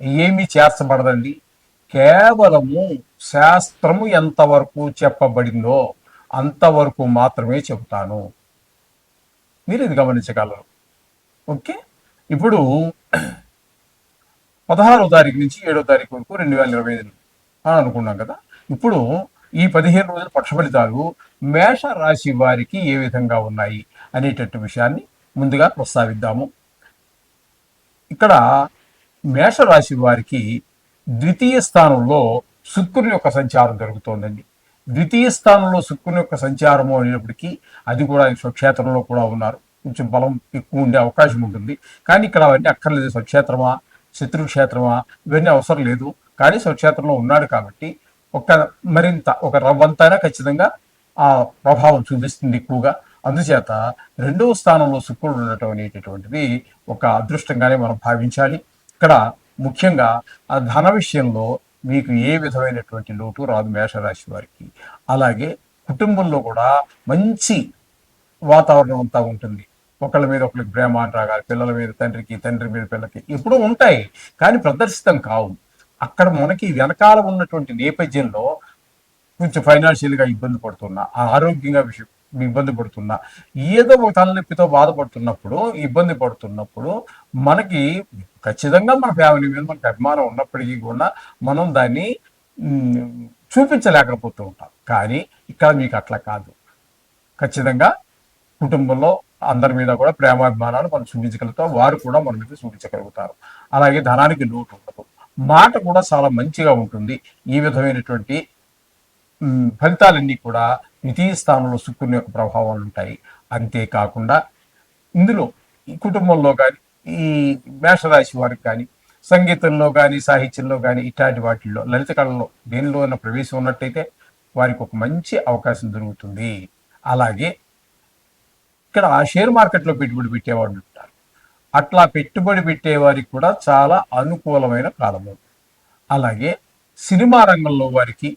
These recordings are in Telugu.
ఏమీ చేర్చబడదండి. కేవలము శాస్త్రము ఎంతవరకు చెప్పబడిందో అంతవరకు మాత్రమే చెబుతాను. మీరు ఇది గమనించగలరు. ఓకే? ఇప్పుడు పదహారో తారీఖు నుంచి ఏడో తారీఖు వరకు రెండు వేల ఇరవై ఐదు అని అనుకున్నాం కదా. ఇప్పుడు ఈ పదిహేను రోజుల పక్ష ఫలితాలు మేష రాశి వారికి ఏ విధంగా ఉన్నాయి అనేటటువంటి విషయాన్ని ముందుగా ప్రస్తావిద్దాము. ఇక్కడ మేషరాశి వారికి ద్వితీయ స్థానంలో శుక్రుని యొక్క సంచారం జరుగుతోందండి. ద్వితీయ స్థానంలో శుక్రుని యొక్క సంచారము అనేటప్పటికీ అది కూడా స్వక్షేత్రంలో కూడా ఉన్నారు. కొంచెం బలం ఎక్కువ ఉండే అవకాశం ఉంటుంది. కానీ ఇక్కడ అవన్నీ అక్కర్లేదు. స్వక్షేత్రమా శత్రుక్షేత్రమా ఇవన్నీ అవసరం లేదు. కానీ స్వక్షేత్రంలో ఉన్నాడు కాబట్టి ఒక మరింత ఒక రవ్వంతైనా ఖచ్చితంగా ఆ ప్రభావం చూపిస్తుంది ఎక్కువగా. అందుచేత రెండవ స్థానంలో శుక్రుడు ఉండటం అనేటటువంటిది ఒక అదృష్టంగానే మనం భావించాలి. ఇక్కడ ముఖ్యంగా ఆ ధన విషయంలో మీకు ఏ విధమైనటువంటి లోటు రాదు మేషరాశి వారికి. అలాగే కుటుంబంలో కూడా మంచి వాతావరణం అంతా ఉంటుంది. ఒకళ్ళ మీద ఒకరికి ప్రేమ రాగాలి పిల్లల మీద తండ్రికి తండ్రి మీద పిల్లకి ఎప్పుడూ ఉంటాయి కానీ ప్రదర్శితం కావు. అక్కడ మనకి వెనకాల ఉన్నటువంటి నేపథ్యంలో కొంచెం ఫైనాన్షియల్గా ఇబ్బంది పడుతున్నా ఆరోగ్యంగా విషయం ఇబ్బంది పడుతున్నా. ఏదో ఒక తలనొప్పితో బాధపడుతున్నప్పుడు ఇబ్బంది పడుతున్నప్పుడు మనకి ఖచ్చితంగా మన ఫ్యామిలీ మీద మనకి అభిమానం ఉన్నప్పటికీ కూడా మనం దాన్ని చూపించలేకపోతూ ఉంటాం. కానీ ఇక్కడ మీకు అట్లా కాదు. ఖచ్చితంగా కుటుంబంలో అందరి మీద కూడా ప్రేమాభిమానాలు మనం చూపించగలుగుతాం. వారు కూడా మన మీద చూపించగలుగుతారు. అలాగే ధనానికి లోటు ఉండదు. మాట కూడా చాలా మంచిగా ఉంటుంది. ఈ విధమైనటువంటి ఫలితాలన్నీ కూడా ద్వితీయ స్థానంలో శుక్రుని యొక్క ప్రభావాలు ఉంటాయి. అంతేకాకుండా ఇందులో ఈ కుటుంబంలో కానీ ఈ మేషరాశి వారికి కానీ సంగీతంలో కానీ సాహిత్యంలో కానీ ఇట్లాంటి వాటిల్లో లలిత కళలో దేనిలో ఉన్న ప్రవేశం ఉన్నట్టయితే వారికి ఒక మంచి అవకాశం దొరుకుతుంది. అలాగే ఇక్కడ ఆ షేర్ మార్కెట్లో పెట్టుబడి పెట్టేవాళ్ళు ఉంటారు. అట్లా పెట్టుబడి పెట్టేవారికి కూడా చాలా అనుకూలమైన కాలము. అలాగే సినిమా రంగంలో వారికి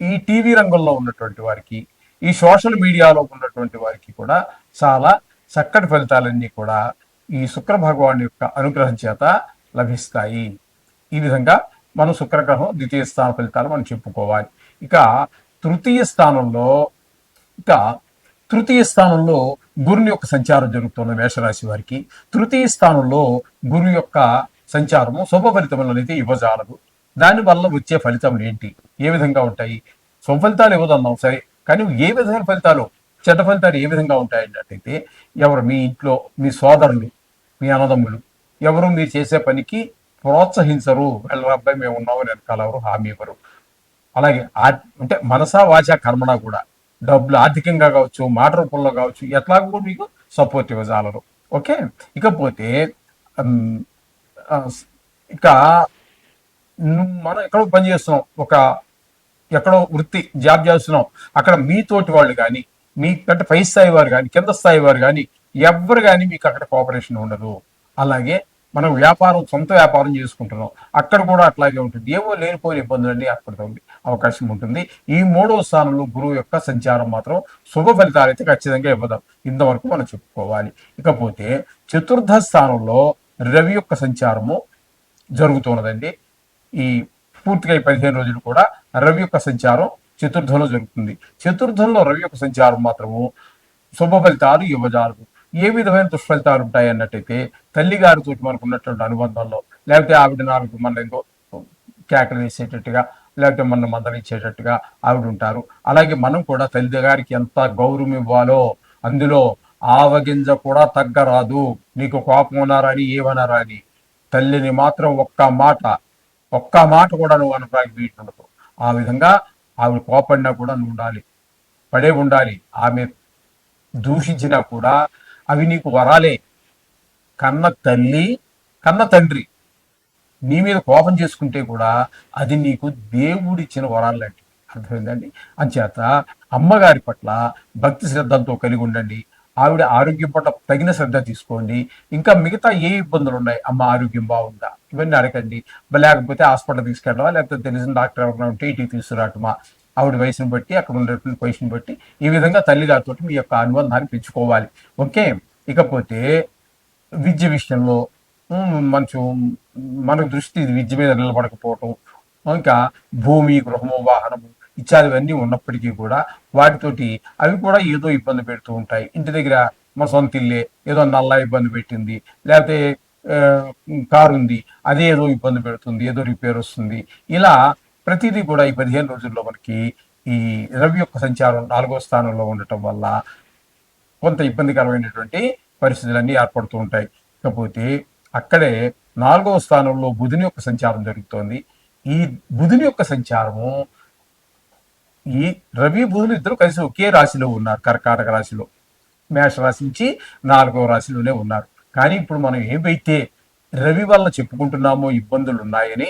ఈ టీవీ రంగంలో ఉన్నటువంటి వారికి ఈ సోషల్ మీడియాలో ఉన్నటువంటి వారికి కూడా చాలా చక్కటి ఫలితాలన్నీ కూడా ఈ శుక్ర భగవాన్ యొక్క అనుగ్రహం చేత లభిస్తాయి. ఈ విధంగా మనం శుక్రగ్రహం ద్వితీయ స్థాన ఫలితాలు మనం చెప్పుకోవాలి. ఇక తృతీయ స్థానంలో ఇక తృతీయ స్థానంలో గురుని యొక్క సంచారం జరుగుతున్న మేషరాశి వారికి తృతీయ స్థానంలో గురు యొక్క సంచారము శుభ ఫలితములు అనేది ఇవ్వజాలదు. దానివల్ల వచ్చే ఫలితం ఏంటి? ఏ విధంగా ఉంటాయి? శుభ ఇవ్వదన్నాం సరే కానీ ఏ విధమైన ఫలితాలు చెడ్డ ఫలితాలు ఏ విధంగా ఉంటాయన్నట్టయితే ఎవరు మీ ఇంట్లో మీ సోదరులు మీ అన్నదమ్ములు ఎవరు మీరు చేసే పనికి ప్రోత్సహించరు. వెళ్ళ అబ్బాయి మేము ఉన్నామని వెనకాల ఎవరు హామీ ఇవ్వరు. అలాగే ఆ- అంటే మనసా వాచ కర్మణ కూడా డబ్బులు ఆర్థికంగా కావచ్చు మాట రూపంలో కావచ్చు ఎట్లాగో కూడా మీకు సపోర్ట్ ఇవ్వజాలరు. ఓకే? ఇకపోతే ఇక మనం ఎక్కడో పని చేస్తున్నాం. ఒక ఎక్కడో వృత్తి జాబ్ చేస్తున్నాం. అక్కడ మీతోటి వాళ్ళు కానీ మీ కంటే పై స్థాయి వారు కానీ కింద స్థాయి వారు కానీ ఎవ్వరు కానీ మీకు అక్కడ కోఆపరేషన్ ఉండదు. అలాగే మనం వ్యాపారం సొంత వ్యాపారం చేసుకుంటున్నాం. అక్కడ కూడా అట్లాగే ఉంటుంది. ఏవో లేనిపోయిన ఇబ్బందులన్నీ ఏర్పడుతుంది అవకాశం ఉంటుంది. ఈ మూడో స్థానంలో గురువు యొక్క సంచారం మాత్రం శుభ ఫలితాలు అయితే ఖచ్చితంగా ఇవ్వదాం. ఇంతవరకు మనం చెప్పుకోవాలి. ఇకపోతే చతుర్థ స్థానంలో రవి యొక్క సంచారము జరుగుతున్నదండి. ఈ పూర్తిగా ఈ పదిహేను రోజులు కూడా రవి యొక్క సంచారం చతుర్థంలో జరుగుతుంది. చతుర్థంలో రవి యొక్క సంచారం మాత్రము శుభ ఫలితాలు ఇవ్వజాలదు ఏ విధమైన దుష్ఫలితాలు ఉంటాయి అన్నట్టయితే తల్లిగారితో మనకు ఉన్నటువంటి అనుబంధంలో లేకపోతే ఆవిడ నాలుగు మన ఇంకో కేకలు వేసేటట్టుగా లేకపోతే మన మందలించేటట్టుగా ఆవిడ ఉంటారు. అలాగే మనం కూడా తల్లిగారికి ఎంత గౌరవం ఇవ్వాలో అందులో ఆవగింజ కూడా తగ్గరాదు. నీకు కోపం ఉన్నారని అని ఏమన్నారా అని తల్లిని మాత్రం ఒక్క మాట ఒక్క మాట కూడా నువ్వు అనడానికి వీటుండదు ఆ విధంగా ఆవిడ కోపడినా కూడా నువ్వు ఉండాలి. పడే ఉండాలి. ఆమె దూషించినా కూడా అవి నీకు వరాలే. కన్న తల్లి కన్న తండ్రి నీ మీద కోపం చేసుకుంటే కూడా అది నీకు దేవుడిచ్చిన వరాలు లాంటివి. అర్థమైందండి? అంచేత అమ్మగారి పట్ల భక్తి శ్రద్ధలతో కలిగి ఉండండి. ఆవిడ ఆరోగ్యం పట్ల తగిన శ్రద్ధ తీసుకోండి. ఇంకా మిగతా ఏ ఇబ్బందులు ఉన్నాయి? అమ్మ ఆరోగ్యం బాగుందా? ఇవన్నీ అడగండి. లేకపోతే హాస్పిటల్ తీసుకెళ్ళవా లేకపోతే తెలిసిన డాక్టర్ ఎవరైనా ఉంటే ఇంటికి తీసుకురావటమా? ఆవిడ వయసును బట్టి అక్కడ ఉండేటువంటి పొజిషన్ బట్టి ఈ విధంగా తల్లిగారితో మీ యొక్క అనుబంధాన్ని పెంచుకోవాలి. ఓకే? ఇకపోతే విద్య విషయంలో ఉమ్, మనకు దృష్టి విద్య మీద నిలబడకపోవటం ఇంకా భూమి గృహము వాహనము ఇత్యాదివన్నీ ఉన్నప్పటికీ కూడా వాటితోటి అవి కూడా ఏదో ఇబ్బంది పెడుతూ ఉంటాయి. ఇంటి దగ్గర మా సొంత ఇల్లే ఏదో నల్ల ఇబ్బంది పెట్టింది లేకపోతే కారు ఉంది అదే ఏదో ఇబ్బంది పెడుతుంది ఏదో రిపేర్ వస్తుంది. ఇలా ప్రతిదీ కూడా ఈ పదిహేను రోజుల్లో మనకి ఈ రవి యొక్క సంచారం నాలుగో స్థానంలో ఉండటం వల్ల కొంత ఇబ్బందికరమైనటువంటి పరిస్థితులన్నీ ఏర్పడుతూ ఉంటాయి. ఇకపోతే అక్కడే నాలుగవ స్థానంలో బుధుని యొక్క సంచారం జరుగుతోంది. ఈ బుధుని యొక్క సంచారము ఈ రవి బుధులు ఇద్దరు కలిసి ఒకే రాశిలో ఉన్నారు కర్కాటక రాశిలో. మేష రాశి నుంచి నాలుగవ రాశిలోనే ఉన్నారు. కానీ ఇప్పుడు మనం ఏవైతే రవి వల్ల చెప్పుకుంటున్నామో ఇబ్బందులు ఉన్నాయని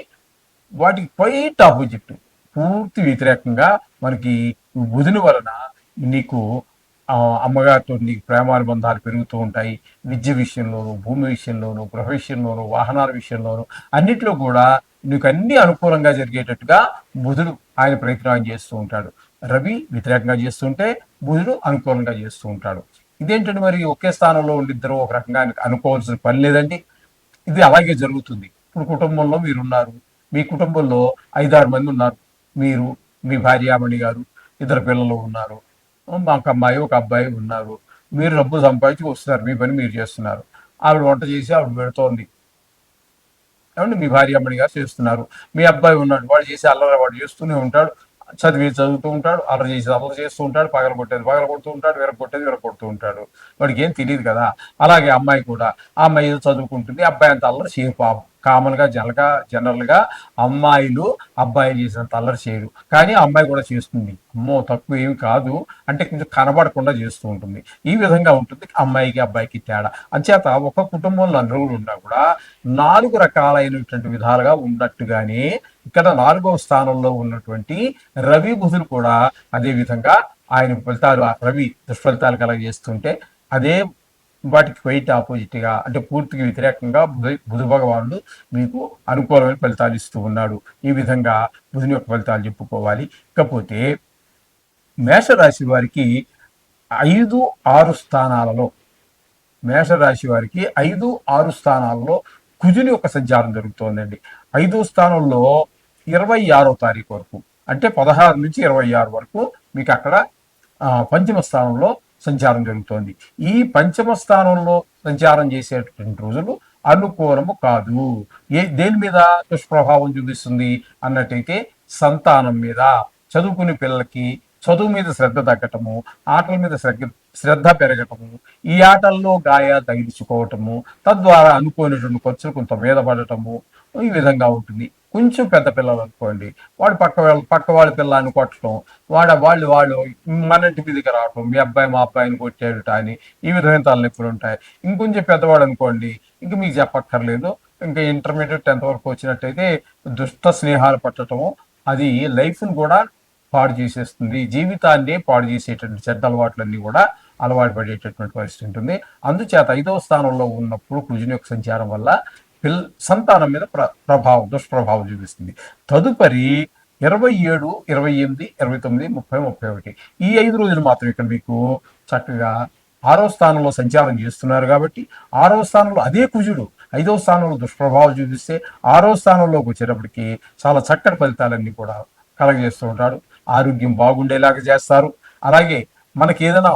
వాటికి క్వైట్ ఆపోజిట్ పూర్తి వ్యతిరేకంగా మనకి బుధుని వలన నీకు అమ్మగారితో నీకు ప్రేమానుబంధాలు పెరుగుతూ ఉంటాయి. విద్య విషయంలోను భూమి విషయంలోను గృహ విషయంలోను వాహనాల విషయంలోను అన్నిట్లో కూడా నీకు అన్ని అనుకూలంగా జరిగేటట్టుగా బుధుడు ఆయన ప్రయత్నం చేస్తూ ఉంటాడు. రవి వ్యతిరేకంగా చేస్తుంటే బుధుడు అనుకూలంగా చేస్తూ ఉంటాడు. ఇదేంటంటే మరి? ఒకే స్థానంలో ఉండిద్దరు ఒక రకంగా అనుకోవాల్సిన పని లేదండి. ఇది అలాగే జరుగుతుంది. ఇప్పుడు కుటుంబంలో మీరు ఉన్నారు మీ కుటుంబంలో ఐదారు మంది ఉన్నారు. మీరు మీ భార్యామణి గారు ఇద్దరు పిల్లలు ఉన్నారు. మాకు అమ్మాయి ఒక అబ్బాయి ఉన్నారు. మీరు డబ్బు సంపాదించి వస్తున్నారు. మీ పని మీరు చేస్తున్నారు. ఆవిడ వంట చేసి ఆవిడ పెడుతోంది. ఏమంటే మీ భార్యామణి చేస్తున్నారు. మీ అబ్బాయి ఉన్నాడు. వాడు చేసి అల్లరి వాడు చేస్తూనే ఉంటాడు. చదివి చదువుతూ ఉంటాడు. అల్లరి చేసి అల్లరి చేస్తూ ఉంటాడు. పగల కొట్టేది పగల కొడుతూ ఉంటాడు. విరగ కొట్టేది విరగ కొడుతూ ఉంటాడు. వాడికి ఏం తెలియదు కదా. అలాగే అమ్మాయి కూడా ఆ అమ్మాయి ఏదో చదువుకుంటుంది. అబ్బాయి అంత అల్లరి పాపం. కామన్గా జనగా జనరల్గా అమ్మాయిలు అబ్బాయిలు చేసినంత అల్లరి చేయరు. కానీ అమ్మాయి కూడా చేస్తుంది. అమ్మో తక్కువ ఏమి కాదు. అంటే కొంచెం కనబడకుండా చేస్తూ ఉంటుంది. ఈ విధంగా ఉంటుంది అమ్మాయికి అబ్బాయికి తేడా. అంచేత ఒక కుటుంబంలో నలుగురు ఉన్నా కూడా నాలుగు రకాలైనటువంటి విధాలుగా ఉన్నట్టుగానే ఇక్కడ నాలుగవ స్థానంలో ఉన్నటువంటి రవి బుధులు కూడా అదే విధంగా ఆయన ఫలితాలు ఆ రవి దుష్ఫలితాలు కలగజేస్తుంటే అదే వాటికి క్వైట్ ఆపోజిట్గా అంటే పూర్తిగా వ్యతిరేకంగా బుధ భగవానుడు మీకు అనుకూలమైన ఫలితాలు ఇస్తూ ఉన్నాడు. ఈ విధంగా బుధుని యొక్క ఫలితాలు చెప్పుకోవాలి. ఇకపోతే మేషరాశి వారికి ఐదు ఆరు స్థానాలలో మేషరాశి వారికి ఐదు ఆరు స్థానాలలో కుజుని యొక్క సంచారం జరుగుతోందండి. ఐదో స్థానంలో ఇరవై ఆరో తారీఖు వరకు అంటే పదహారు నుంచి ఇరవై ఆరు వరకు మీకు అక్కడ పంచమ స్థానంలో సంచారం జరుగుతోంది. ఈ పంచమ స్థానంలో సంచారం చేసేటువంటి రోజులు అనుకూలము కాదు. ఏ దేని మీద దుష్ప్రభావం చూపిస్తుంది అన్నట్టయితే సంతానం మీద చదువుకునే పిల్లలకి చదువు మీద శ్రద్ధ తగ్గటము ఆటల మీద శ్రద్ధ శ్రద్ధ పెరగటము ఈ ఆటల్లో గాయ తగిలించుకోవటము తద్వారా అనుకోనటువంటి ఖర్చులు కొంత మీద పడటము ఈ విధంగా ఉంటుంది. కొంచెం పెద్ద పిల్లలు అనుకోండి. వాడు పక్క వాళ్ళ పక్క వాళ్ళ పిల్లని కొట్టడం వాడ వాళ్ళు వాళ్ళు మన ఇంటి మీదకి రావటం మీ అబ్బాయి మా అబ్బాయిని కొట్టేట అని ఈ విధమైన తలనొప్పులు ఉంటాయి. ఇంకొంచెం పెద్దవాడు అనుకోండి ఇంక మీకు చెప్పక్కర్లేదు. ఇంకా ఇంటర్మీడియట్ టెన్త్ వరకు వచ్చినట్టయితే దుష్ట స్నేహాలు పట్టడము అది లైఫ్ను కూడా పాడు చేసేస్తుంది. జీవితాన్ని పాడు చేసేటటువంటి చెడ్డ అలవాట్లన్నీ కూడా అలవాటు పడేటటువంటి పరిస్థితి ఉంటుంది. అందుచేత ఐదవ స్థానంలో ఉన్నప్పుడు కుజుని యొక్క సంచారం వల్ల పిల్ సంతానం మీద ప్ర ప్రభావం దుష్ప్రభావం చూపిస్తుంది. తదుపరి ఇరవై ఏడు ఇరవై ఎనిమిది ఇరవై తొమ్మిది ముప్పై ముప్పై ఒకటి. ఈ ఐదు రోజులు మాత్రం ఇక్కడ మీకు చక్కగా ఆరో స్థానంలో సంచారం చేస్తున్నారు కాబట్టి ఆరో స్థానంలో అదే కుజుడు ఐదవ స్థానంలో దుష్ప్రభావం చూపిస్తే ఆరో స్థానంలోకి వచ్చేటప్పటికి చాలా చక్కటి ఫలితాలన్నీ కూడా కలగజేస్తూ ఉంటాడు. ఆరోగ్యం బాగుండేలాగా చేస్తారు. అలాగే మనకి ఏదైనా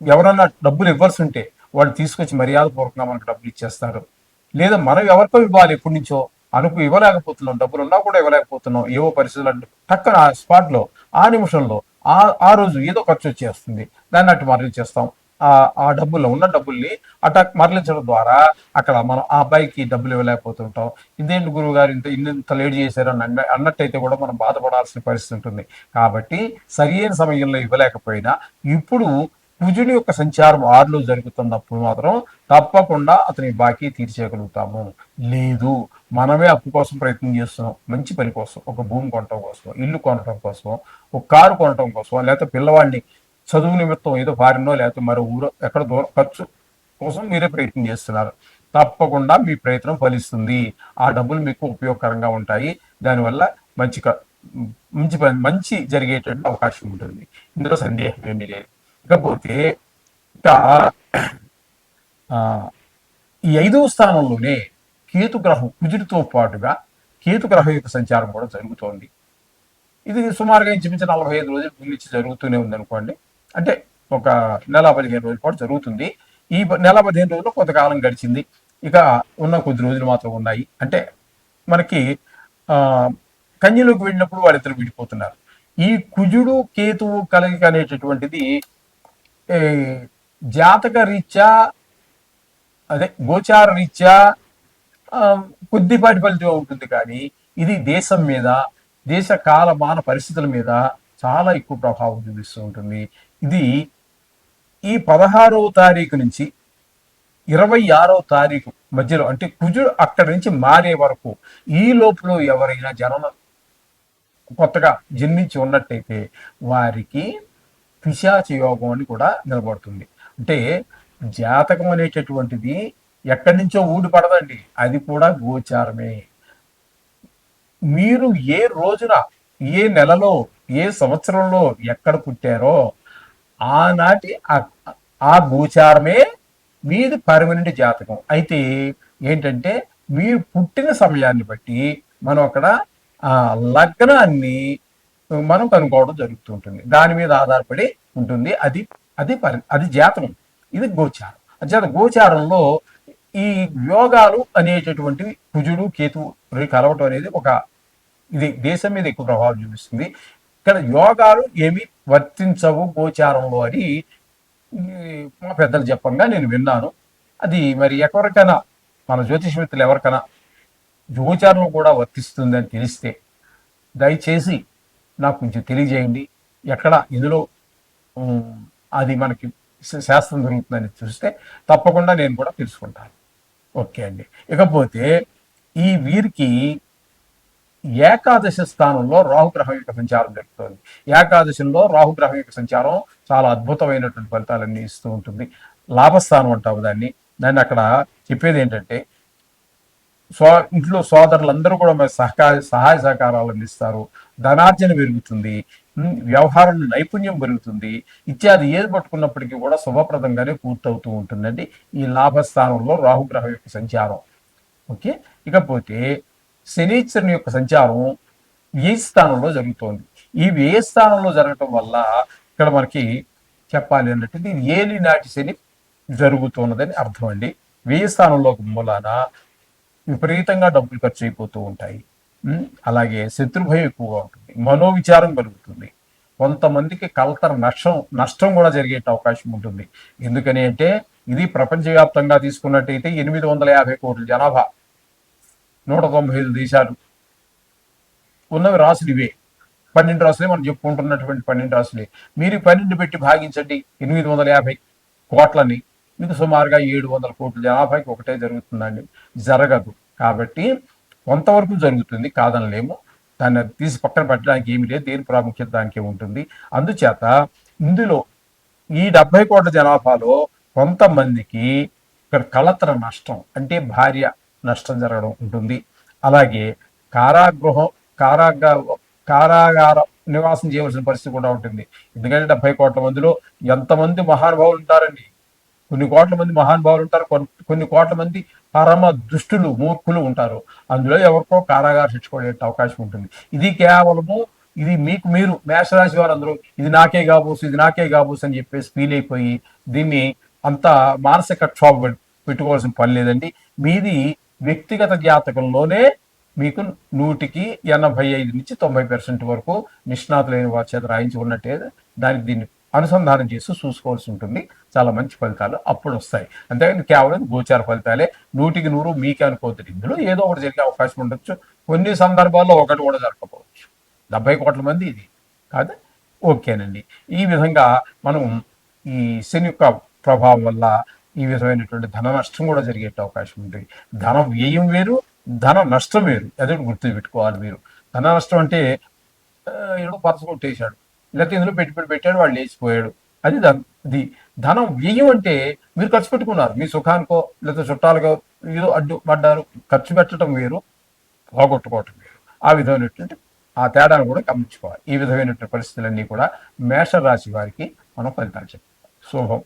ఎవరన్నా డబ్బులు ఇవ్వాల్సి ఉంటే వాళ్ళు తీసుకొచ్చి మర్యాదపూర్వకంగా మనకు డబ్బులు ఇచ్చేస్తారు. లేదా మనం ఎవరికో ఇవ్వాలి ఎప్పటి నుంచో అనుకు ఇవ్వలేకపోతున్నాం డబ్బులు ఉన్నా కూడా ఇవ్వలేకపోతున్నాం ఏవో పరిస్థితులు అంటే టక్కన ఆ స్పాట్లో ఆ నిమిషంలో ఆ ఆ రోజు ఏదో ఖర్చు వచ్చేస్తుంది. దాన్ని అటు మరలించేస్తాం ఆ ఆ డబ్బుల్లో ఉన్న డబ్బుల్ని అట మరలించడం ద్వారా అక్కడ మనం ఆ అబ్బాయికి డబ్బులు ఇవ్వలేకపోతుంటాం. ఇదేంటి గురువు గారు ఇంత ఇంత లేట్ చేశారు అని అన్నట్టయితే కూడా మనం బాధపడాల్సిన పరిస్థితి ఉంటుంది. కాబట్టి సరియైన సమయంలో ఇవ్వలేకపోయినా ఇప్పుడు కుజుని యొక్క సంచారం ఆరులో జరుగుతున్నప్పుడు మాత్రం తప్పకుండా అతని బాకీ తీర్చేయగలుగుతాము. లేదు మనమే అప్పు కోసం ప్రయత్నం చేస్తున్నాం. మంచి పని కోసం ఒక భూమి కొనటం కోసం ఇల్లు కొనటం కోసం ఒక కారు కొనటం కోసం లేకపోతే పిల్లవాడిని చదువు నిమిత్తం ఏదో ఫారినో లేకపోతే మరో ఊరో ఎక్కడ దూరం ఖర్చు కోసం మీరే ప్రయత్నం చేస్తున్నారు. తప్పకుండా మీ ప్రయత్నం ఫలిస్తుంది. ఆ డబ్బులు మీకు ఉపయోగకరంగా ఉంటాయి. దానివల్ల మంచి మంచి పని మంచి జరిగేటువంటి అవకాశం ఉంటుంది. ఇందులో సందేహం ఏమీ లేదు. ఇకపోతే ఇంకా ఈ ఐదవ స్థానంలోనే కేతుగ్రహం కుజుడితో పాటుగా కేతుగ్రహం యొక్క సంచారం కూడా జరుగుతోంది. ఇది సుమారుగా ఇంచుమించు నలభై ఐదు రోజులు పిలిచి జరుగుతూనే ఉంది అనుకోండి అంటే ఒక నెల పదిహేను రోజుల పాటు జరుగుతుంది. ఈ నెల పదిహేను రోజులు కొంతకాలం గడిచింది. ఇక ఉన్న కొద్ది రోజులు మాత్రం ఉన్నాయి. అంటే మనకి ఆ కన్యలోకి వెళ్ళినప్పుడు వాళ్ళిద్దరు విడిపోతున్నారు. ఈ కుజుడు కేతువు కలయిక అనేటటువంటిది జాతక రీత్యా అదే గోచార రీత్యా కొద్దిపాటి ఫలితం ఉంటుంది కానీ ఇది దేశం మీద దేశ కాలమాన పరిస్థితుల మీద చాలా ఎక్కువ ప్రభావం చూపిస్తూ ఉంటుంది. ఇది ఈ పదహారవ తారీఖు నుంచి ఇరవై ఆరవ తారీఖు మధ్యలో అంటే కుజుడు అక్కడి నుంచి మారే వరకు ఈ లోపల ఎవరైనా జనన కొత్తగా జన్మించి ఉన్నట్టయితే వారికి పిశాచి యోగం అని కూడా నిలబడుతుంది. అంటే జాతకం అనేటటువంటిది ఎక్కడి నుంచో ఊడి పడదండి. అది కూడా గోచారమే. మీరు ఏ రోజున ఏ నెలలో ఏ సంవత్సరంలో ఎక్కడ పుట్టారో ఆనాటి ఆ- ఆ గోచారమే మీది పర్మనెంట్ జాతకం. అయితే ఏంటంటే మీరు పుట్టిన సమయాన్ని బట్టి మనం అక్కడ ఆ లగ్నాన్ని మనం కనుక్కోవడం జరుగుతూ ఉంటుంది దాని మీద ఆధారపడి ఉంటుంది. అది అది పరి అది జాతకం. ఇది గోచారం. అంచేత గోచారంలో ఈ యోగాలు అనేటటువంటివి కుజుడు కేతు కలవటం అనేది ఒక ఇది దేశం మీద ఎక్కువ ప్రభావం చూపిస్తుంది. ఇక్కడ యోగాలు ఏమి వర్తించవు గోచారంలో అని మా పెద్దలు చెప్పంగా నేను విన్నాను. అది మరి ఎవరికైనా మన జ్యోతిషమిత్రులు ఎవరికైనా గోచారం కూడా వర్తిస్తుందని తెలిస్తే దయచేసి నాకు కొంచెం తెలియజేయండి. ఎక్కడ ఇందులో అది మనకి శాస్త్రం జరుగుతుందని చూస్తే తప్పకుండా నేను కూడా తెలుసుకుంటాను. ఓకే అండి. ఇకపోతే ఈ వీరికి ఏకాదశి స్థానంలో రాహుగ్రహం యొక్క సంచారం జరుగుతుంది. ఏకాదశిలో రాహుగ్రహం యొక్క సంచారం చాలా అద్భుతమైనటువంటి ఫలితాలన్నీ ఇస్తూ ఉంటుంది. లాభస్థానం అంటాము దాన్ని. దాన్ని అక్కడ చెప్పేది ఏంటంటే సో ఇంట్లో సోదరులందరూ కూడా మరి సహకార సహాయ సహకారాలు అందిస్తారు ధనార్జన పెరుగుతుంది. వ్యవహారంలో నైపుణ్యం పెరుగుతుంది. ఇత్యాది ఏది పట్టుకున్నప్పటికీ కూడా శుభప్రదంగానే పూర్తవుతూ ఉంటుందండి ఈ లాభస్థానంలో రాహుగ్రహం యొక్క సంచారం. ఓకే? ఇకపోతే శనీశ్వరుని యొక్క సంచారం ఏ స్థానంలో జరుగుతోంది? ఈ ఏ స్థానంలో జరగటం వల్ల ఇక్కడ మనకి చెప్పాలి అన్నట్టు ఇది ఏలినాటి శని జరుగుతున్నదని అర్థం అండి వ్యయ స్థానంలో మూలాన విపరీతంగా డబ్బులు ఖర్చు అయిపోతూ ఉంటాయి. అలాగే శత్రుభయం ఎక్కువగా ఉంటుంది. మనోవిచారం కలుగుతుంది కొంతమందికి కలతర నష్టం నష్టం కూడా జరిగే అవకాశం ఉంటుంది. ఎందుకని అంటే ఇది ప్రపంచవ్యాప్తంగా తీసుకున్నట్టయితే ఎనిమిది వందల యాభై కోట్ల జనాభా. నూట తొంభై ఐదు దేశాలు ఉన్నవి రాసులు ఇవే. పన్నెండు రాసులే మనం చెప్పుకుంటున్నటువంటి పన్నెండు రాసులే. మీరు పన్నెండు పెట్టి భాగించండి. ఎనిమిది వందల యాభై కోట్లని. ఇది సుమారుగా ఏడు వందల కోట్ల జనాభాకి ఒకటే జరుగుతుందండి. జరగదు. కాబట్టి కొంతవరకు జరుగుతుంది కాదనలేము. దాన్ని తీసి పక్కన పెట్టడానికి ఏమి లేదు దేని ప్రాముఖ్యత దానికే ఉంటుంది. అందుచేత ఇందులో ఈ డెబ్బై కోట్ల జనాభాలో కొంతమందికి ఇక్కడ కలతర నష్టం అంటే భార్య నష్టం జరగడం ఉంటుంది. అలాగే కారాగృహం కారాగా కారాగార నివాసం చేయవలసిన పరిస్థితి కూడా ఉంటుంది. ఎందుకంటే డెబ్బై కోట్ల మందిలో ఎంతమంది మహానుభావులు ఉంటారండి? కొన్ని కోట్ల మంది మహానుభావులు ఉంటారు కొన్ని కోట్ల మంది పరమ దుష్టులు మూర్ఖులు ఉంటారు. అందులో ఎవరికో కారాగార శిక్ష అవకాశం ఉంటుంది. ఇది కేవలము ఇది మీకు మీరు మేషరాశి వారందరూ ఇది నాకే కాబోసు ఇది నాకే కాబోసు అని చెప్పేసి ఫీల్ అయిపోయి దీన్ని అంత మానసిక క్షోభ పెట్టుకోవాల్సిన పని లేదండి. మీది వ్యక్తిగత జాతకంలోనే మీకు నూటికి ఎనభై ఐదు నుంచి తొంభై పర్సెంట్ వరకు నిష్ణాతులైన వారి చేత రాయించి ఉన్నట్టే దానికి దీన్ని అనుసంధానం చేసి చూసుకోవాల్సి ఉంటుంది. చాలా మంచి ఫలితాలు అప్పుడు వస్తాయి. అంతేగాని కేవలం గోచార ఫలితాలే. నూటికి నూరు మీకే అనుకోవద్దు. ఇందులో ఏదో ఒకటి జరిగే అవకాశం ఉండొచ్చు. కొన్ని సందర్భాల్లో ఒకటి కూడా జరగకపోవచ్చు. డెబ్బై కోట్ల మంది ఇది. కాదు. ఓకేనండి. ఈ విధంగా మనం ఈ శని యొక్క ప్రభావం వల్ల ఈ విధమైనటువంటి ధన నష్టం కూడా జరిగే అవకాశం ఉంటుంది ధన వ్యయం వేరు ధన నష్టం వేరు. అదే గుర్తు పెట్టుకోవాలి మీరు. ధన నష్టం అంటే ఆ, ఏదో పరస కొట్టేశాడు. లేకపోతే ఇందులో పెట్టుబడి పెట్టాడు వాడు లేచిపోయాడు. అది ధన- ధనం వ్యయం అంటే మీరు ఖర్చు పెట్టుకున్నారు. మీ సుఖానికో లేకపోతే చుట్టాలుగా ఏదో అడ్డు పడ్డారు. ఖర్చు పెట్టడం వేరు పోగొట్టుకోవటం వేరు. ఆ విధమైనటువంటి ఆ తేడాను కూడా గమనించుకోవాలి. ఈ విధమైనటువంటి పరిస్థితులన్నీ కూడా మేష రాశి వారికి మనం ఫలితాలు చెప్తాం శుభం.